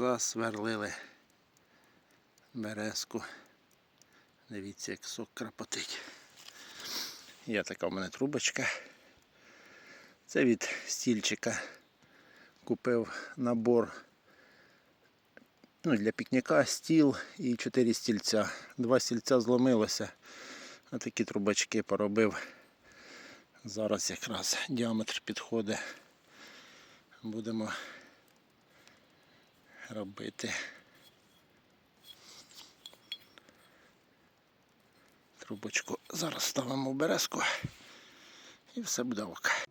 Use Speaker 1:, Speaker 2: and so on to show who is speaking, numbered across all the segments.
Speaker 1: засверлили березку. Дивіться, як сок крапотить. Є така в мене трубочка. Це від стільчика. Купив набор ну, для пікніка, стіл і чотири стільця. Два стільця зломилося. А такі трубочки поробив. Зараз якраз діаметр підходить. Будемо робити трубочку. Зараз ставимо в березку і все буде ок.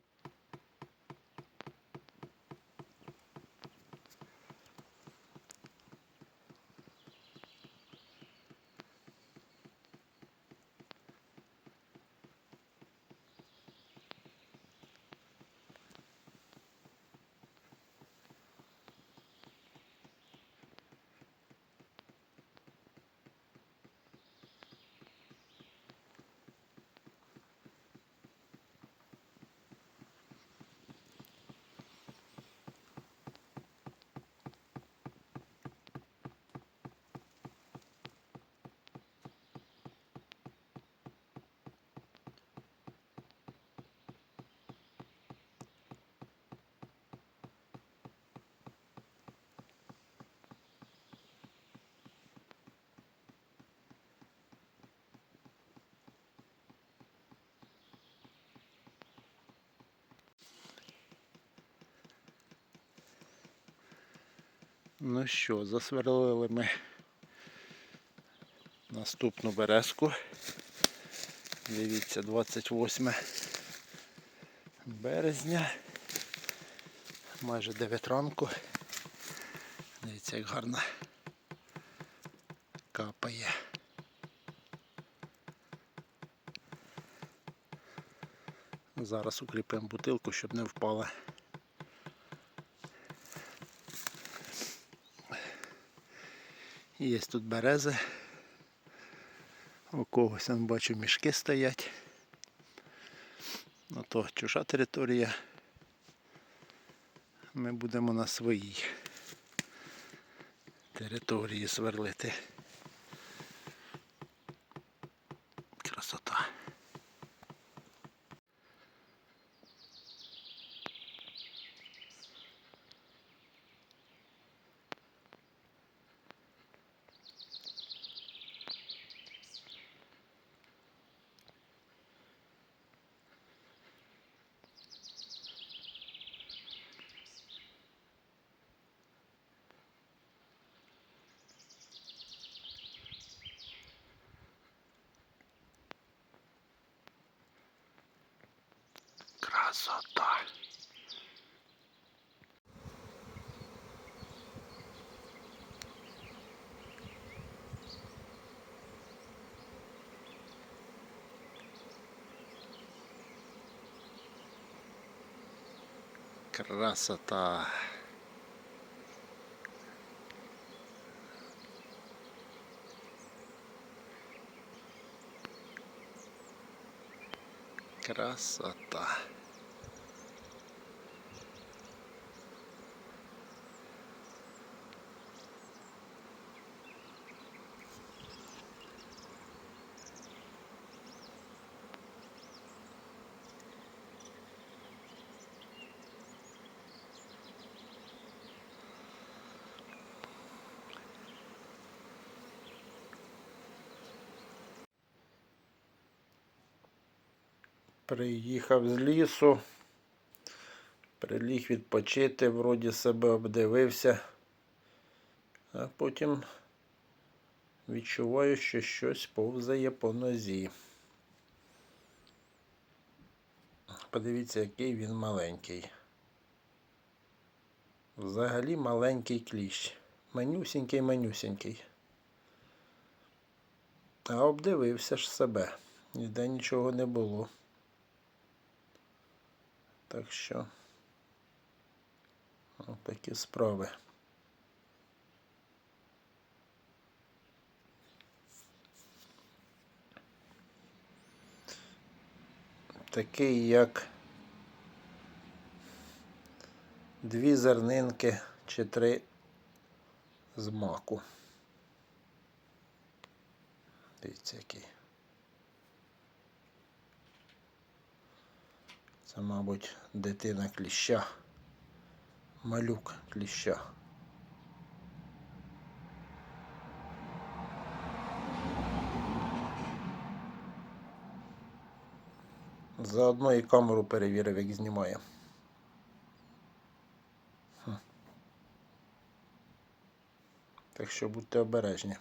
Speaker 1: Ну що, засверлили ми наступну березку. Дивіться, 28 березня. Майже 9 ранку. Дивіться, як гарно капає. Зараз укріпимо бутилку, щоб не впала. Є тут берези. У когось там бачу мішки стоять. Ну то чужа територія. Ми будемо на своїй території сверлити. Красота. Красота. Красота. Красота. Приїхав з лісу, приліг відпочити, вроді себе обдивився, а потім відчуваю, що щось повзає по нозі. Подивіться, який він маленький. Взагалі маленький кліщ. Манюсінький, манюсінький. А обдивився ж себе. Ніде нічого не було. Так що такі справи. Такий як дві зернинки чи три з маку. Дивіться, який. Це, мабуть, дитина кліща. Малюк кліща. Заодно і камеру перевірив, як знімає. Так що будьте обережні.